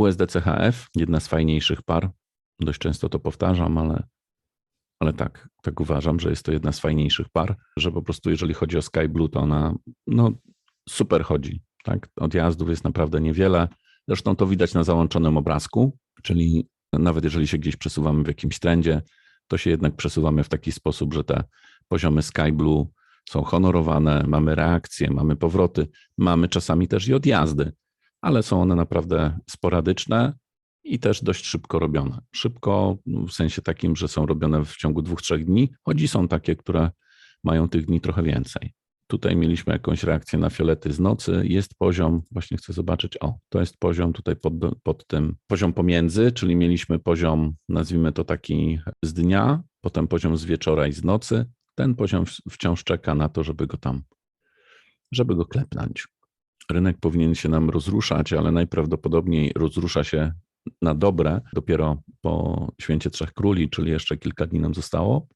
USDCHF, jedna z fajniejszych par. Dość często to powtarzam, ale, ale tak, tak uważam, że jest to jedna z fajniejszych par, że po prostu jeżeli chodzi o Sky Blue, to ona no, super chodzi. Tak? Odjazdów jest naprawdę niewiele. Zresztą to widać na załączonym obrazku, czyli nawet jeżeli się gdzieś przesuwamy w jakimś trendzie, to się jednak przesuwamy w taki sposób, że te poziomy Sky Blue są honorowane, mamy reakcje, mamy powroty, mamy czasami też i odjazdy, ale są one naprawdę sporadyczne i też dość szybko robione. Szybko w sensie takim, że są robione w ciągu dwóch, trzech dni, choć są takie, które mają tych dni trochę więcej. Tutaj mieliśmy jakąś reakcję na fiolety z nocy. Jest poziom, właśnie chcę zobaczyć, o, to jest poziom tutaj pod, pod tym, poziom pomiędzy, czyli mieliśmy poziom, nazwijmy to taki z dnia, potem poziom z wieczora i z nocy. Ten poziom wciąż czeka na to, żeby go tam, żeby go klepnąć. Rynek powinien się nam rozruszać, ale najprawdopodobniej rozrusza się na dobre dopiero po święcie Trzech Króli, czyli jeszcze kilka dni nam zostało.